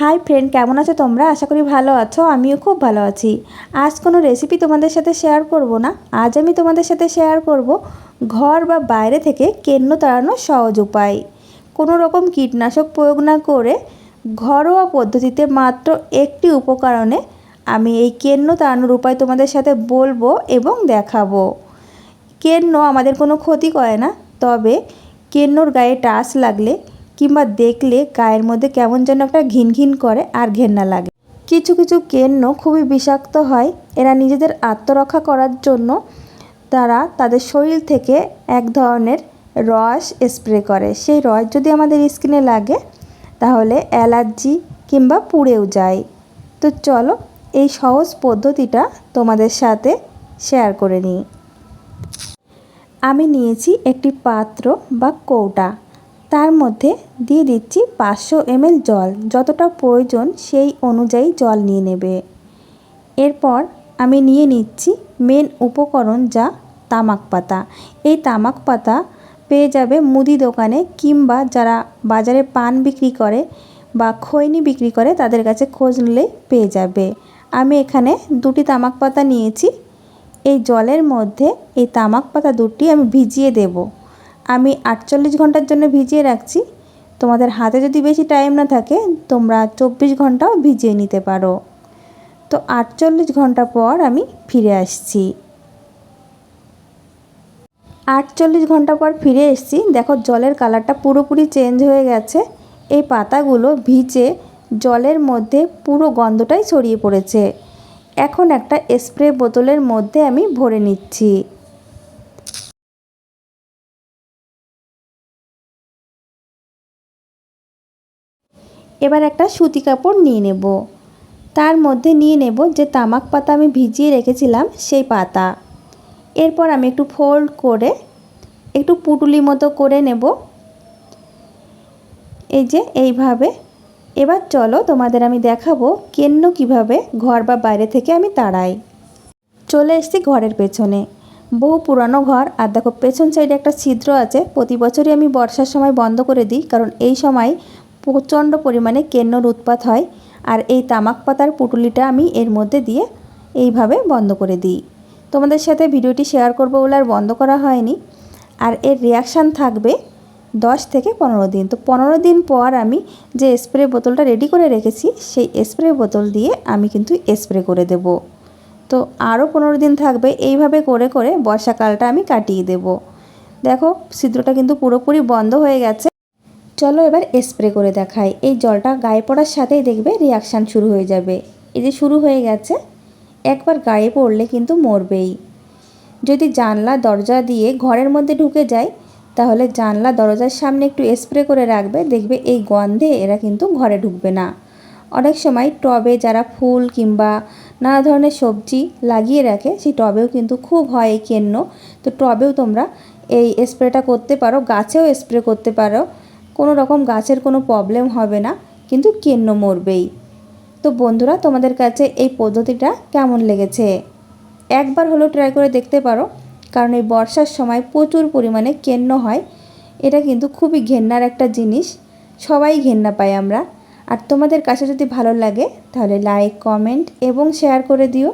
Hi friend কেমন আছো তোমরা? আশা করি ভালো আছো, আমিও খুব ভালো আছি। আজ কোনো রেসিপি তোমাদের সাথে শেয়ার করব না। আজ আমি তোমাদের সাথে শেয়ার করব ঘর বা বাইরে থেকে কেন্ন তাড়ানোর সহজ উপায়। কোনো রকম কীটনাশক প্রয়োগ না করে ঘরোয়া পদ্ধতিতে মাত্র একটি উপকরণে আমি এই কেন্ন তাড়ানোর উপায় তোমাদের সাথে বলব এবং দেখাবো। কেন্ন আমাদের কোনো ক্ষতি করে না, তবে কেন্নর গায়ে টাচ লাগলে কিংবা দেখলে গায়ের মধ্যে কেমন যেন একটা ঘিন ঘিন করে আর ঘেন্না লাগে। কিছু কিছু কেন্ন খুবই বিষাক্ত হয়। এরা নিজেদের আত্মরক্ষা করার জন্য তারা তাদের শরীর থেকে এক ধরনের রস স্প্রে করে। সেই রস যদি আমাদের স্কিনে লাগে, তাহলে অ্যালার্জি কিংবা পুড়েও যায়। তো চলো এই সহজ পদ্ধতিটা তোমাদের সাথে শেয়ার করে নিই। আমি নিয়েছি একটি পাত্র বা কৌটা। তার মধ্যে দিয়ে দিচ্ছি পাঁচশো এমএল জল। যতটা প্রয়োজন সেই অনুযায়ী জল নিয়ে নেবে। এরপর আমি নিয়ে নিচ্ছি মেন উপকরণ যা তামাক পাতা। এই তামাক পাতা পেয়ে যাবে মুদি দোকানে কিংবা যারা বাজারে পান বিক্রি করে বা খৈনি বিক্রি করে তাদের কাছে খোঁজ নিলেই পেয়ে যাবে। আমি এখানে দুটি তামাক পাতা নিয়েছি। এই জলের মধ্যে এই তামাক পাতা দুটি আমি ভিজিয়ে দেব। আমি আটচল্লিশ ঘণ্টার জন্য ভিজিয়ে রাখছি। তোমাদের হাতে যদি বেশি টাইম না থাকে, তোমরা চব্বিশ ঘন্টাও ভিজিয়ে নিতে পারো। তো আটচল্লিশ ঘণ্টা পর আমি ফিরে আসছি। আটচল্লিশ ঘণ্টা পর ফিরে এসেছি। দেখো, জলের কালারটা পুরোপুরি চেঞ্জ হয়ে গেছে। এই পাতাগুলো ভিজে জলের মধ্যে পুরো গন্ধটাই ছড়িয়ে পড়েছে। এখন একটা স্প্রে বোতলের মধ্যে আমি ভরে নিচ্ছি। এবার একটা সুতি কাপড় নিয়ে নেব। তার মধ্যে নিয়ে নেব যে তামাক পাতা আমি ভিজিয়ে রেখেছিলাম সেই পাতা। এরপর আমি একটু ফোল্ড করে একটু পুটুলি মতো করে নেব। এই যে এইভাবে। এবার চলো তোমাদের আমি দেখাবো কেন্ন কীভাবে ঘর বা বাইরে থেকে আমি তাড়াই। চলে এসেছি ঘরের পেছনে। বহু পুরানো ঘর আর দেখো পেছন সাইডে একটা ছিদ্র আছে। প্রতি বছরই আমি বর্ষার সময় বন্ধ করে দিই কারণ এই সময় প্রচণ্ড পরিমাণে কেন্নর উৎপাত হয় আর এই তামাক পাতার পুটুলিটা আমি এর মধ্যে দিয়ে এইভাবে বন্ধ করে দিই। তোমাদের সাথে ভিডিওটি শেয়ার করব বলে আর বন্ধ করা হয়নি। আর এর রিয়াকশান থাকবে দশ থেকে পনেরো দিন। তো পনেরো দিন পর আমি যে স্প্রে বোতলটা রেডি করে রেখেছি, সেই স্প্রে বোতল দিয়ে আমি কিন্তু স্প্রে করে দেব। তো আরও পনেরো দিন থাকবে, এইভাবে করে করে বর্ষাকালটা আমি কাটিয়ে দেব। দেখো, ছিদ্রটা কিন্তু পুরোপুরি বন্ধ হয়ে গেছে। চলো এবার স্প্রে করে দেখাই। এই জলটা গায়ে পড়ার সাথেই দেখবে রিয়াকশান শুরু হয়ে যাবে। এই যে শুরু হয়ে গেছে, একবার গায়ে পড়লে কিন্তু মরবেই। যদি জানলা, দরজা দিয়ে ঘরের মধ্যে ঢুকে যায়, তাহলে জানলা, দরজার সামনে একটু স্প্রে করে রাখবে, দেখবে এই গন্ধে এরা কিন্তু ঘরে ঢুকবে না। অনেক সময় টবে যারা ফুল কিংবা নানা ধরনের সবজি লাগিয়ে রাখে, সেই টবেও কিন্তু খুব হয় এই কেন্ন। তো টবেও তোমরা এই স্প্রেটা করতে পারো, গাছেও স্প্রে করতে পারো। কোনো রকম গাছের কোনো প্রবলেম হবে না, কিন্তু কেন্ন মরবেই। তো বন্ধুরা, তোমাদের কাছে এই পদ্ধতিটা কেমন লেগেছে? একবার হলেও ট্রাই করে দেখতে পারো, কারণ এই বর্ষার সময় প্রচুর পরিমাণে কেন্ন হয়। এটা কিন্তু খুবই ঘেন্নার একটা জিনিস, সবাই ঘেন্না পাই আমরা। আর তোমাদের কাছে যদি ভালো লাগে, তাহলে লাইক কমেন্ট এবং শেয়ার করে দিও।